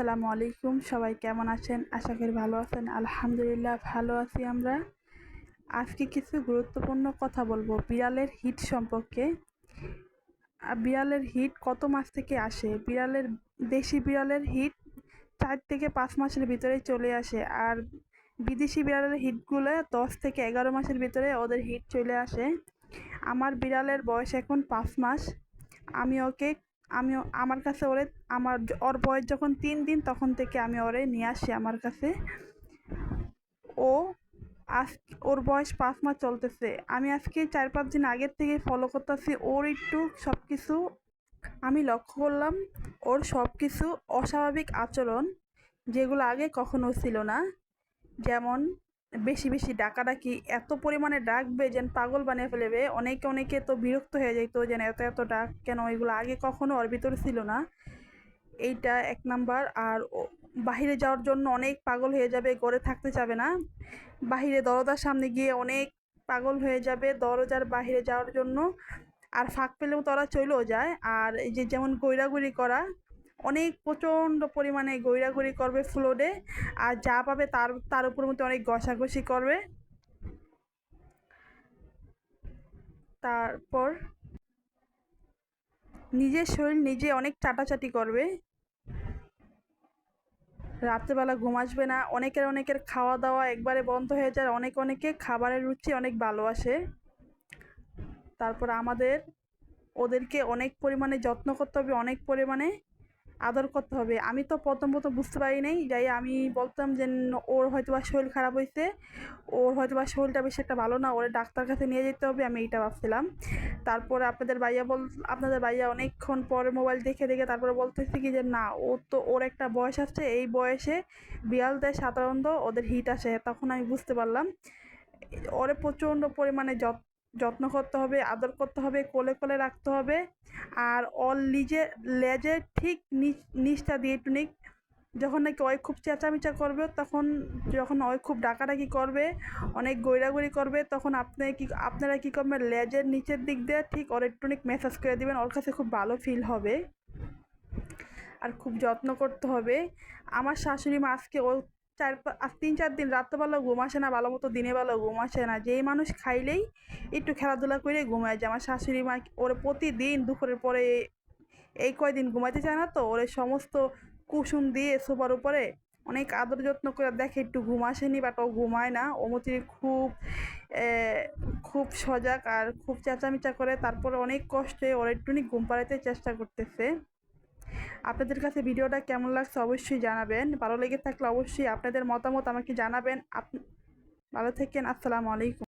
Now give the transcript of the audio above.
আসসালামু আলাইকুম। সবাই কেমন আছেন? আশা করি ভালো আছেন। আলহামদুলিল্লাহ ভালো আছি আমরা। আজকে কিছু গুরুত্বপূর্ণ কথা বলব বিড়ালের হিট সম্পর্কে। বিড়ালের হিট কত মাস থেকে আসে? বিড়ালের, দেশি বিড়ালের হিট চার থেকে পাঁচ মাসের ভিতরে চলে আসে আর বিদেশি বিড়ালের হিটগুলো দশ থেকে এগারো মাসের ভিতরে ওদের হিট চলে আসে। আমার বিড়ালের বয়স এখন পাঁচ মাস। আমি ওকে আমি আমার কাছে ওরে, আমার ওর বয়স যখন তিন দিন, তখন থেকে আমি ওরে নিয়ে আসি আমার কাছে। ও আজ, ওর বয়স পাঁচ মাস চলতেছে। আমি আজকে চার পাঁচ দিন আগের থেকে ফলো করতেছি। ওর একটু সব কিছু আমি লক্ষ্য করলাম, ওর সব কিছু অস্বাভাবিক আচরণ, যেগুলো আগে কখনো ছিল না। যেমন বেশি বেশি ডাকাডাকি এত পরিমাণে ডাকবে যেন পাগল বানিয়ে ফেলবে। অনেকে অনেকে তো বিরক্ত হয়ে যেত যেন এত এত ডাক কেন? এগুলো আগে কখনো ওর ভিতরে ছিল না। এইটা এক নাম্বার। আর বাহিরে যাওয়ার জন্য অনেক পাগল হয়ে যাবে, ঘরে থাকতে চাবে না। বাহিরে দরজার সামনে গিয়ে অনেক পাগল হয়ে যাবে দরজার বাহিরে যাওয়ার জন্য। আর ফাঁক পেলেও তারা চলেও যায়। আর এই যে যেমন গৈরাগুড়ি করা অনেক প্রচণ্ড পরিমাণে গৈরাগুড়ি করবে ফ্লোডে আর যা পাবে তার তার উপর মধ্যে অনেক ঘষাঘষি করবে। তারপর নিজের শরীর নিজে অনেক চাটাচাটি করবে। রাত্রেবেলা ঘুম আসবে না, অনেকের অনেকের খাওয়া দাওয়া একবারে বন্ধ হয়ে যায়, অনেক অনেকে খাবারের রুচি অনেক ভালো আসে। তারপর আমাদের, ওদেরকে অনেক পরিমাণে যত্ন করতে হবে, অনেক পরিমাণে আদর করতে হবে। আমি তো প্রথম প্রথম বুঝতে পারি নাই যাই আমি বলতাম যে ওর হয়তো বা শরীর খারাপ হয়েছে ওর হয়তো বা শরীরটা বেশি একটা ভালো না, ওর ডাক্তার কাছে নিয়ে যেতে হবে, আমি এইটা ভাবছিলাম। তারপরে আপনাদের ভাইয়া বল, আপনাদের ভাইয়া অনেকক্ষণ পরে মোবাইল দেখে দেখে তারপরে বলতেছে কি যে, না, ও তো, ওর একটা বয়স আছে, এই বয়সে বিড়ালদের সাধারণত, ওদের হিট আসে। তখন আমি বুঝতে পারলাম, ওরে প্রচণ্ড পরিমাণে যত যত্ন করতে হবে, আদর করতে হবে, কোলে কোলে রাখতে হবে। আর ওর লিজে লেজের ঠিক নিচ নিচটা দিয়ে একটু নিক। যখন নাকি ওই খুব চেঁচামেচা করবে, তখন যখন ওই খুব ডাকাডাকি করবে, অনেক গৈরাগৈরি করবে, তখন আপনি কি, আপনারা কী করবেন? লেজের নিচের দিক দিয়ে ঠিক ওর একটুনিক ম্যাসাজ করে দিবেন, ওর কাছে খুব ভালো ফিল হবে। আর খুব যত্ন করতে হবে। আমার শাশুড়ি মা আজকে ও চার তিন চার দিন রাত্রেবেলা ঘুম আসে না, ভালো মতো দিনের বেলা ঘুম আসে না। যেই মানুষ খাইলেই একটু খেলাধুলা করে ঘুমায় যায়। আমার শাশুড়ি মা ওর প্রতিদিন দুপুরের পরে এই কয়দিন ঘুমাইতে চায় না তো, ওর সমস্ত কুসুম দিয়ে সোফার উপরে অনেক আদর যত্ন করে দেখে একটু ঘুম আসেনি বাট ও ঘুমায় না। ওমতি খুব খুব সজাগ আর খুব চেঁচামেচা করে, তারপরে অনেক কষ্টে ওর একটুখানি ঘুম পাড়াতে চেষ্টা করতেছে। আপনাদের কাছে ভিডিওটা কেমন লাগছে অবশ্যই জানাবেন। ভালো লেগে থাকলে অবশ্যই আপনাদের মতামত আমাকে জানাবেন। আপ ভালো থাকেন, আসসালামু আলাইকুম।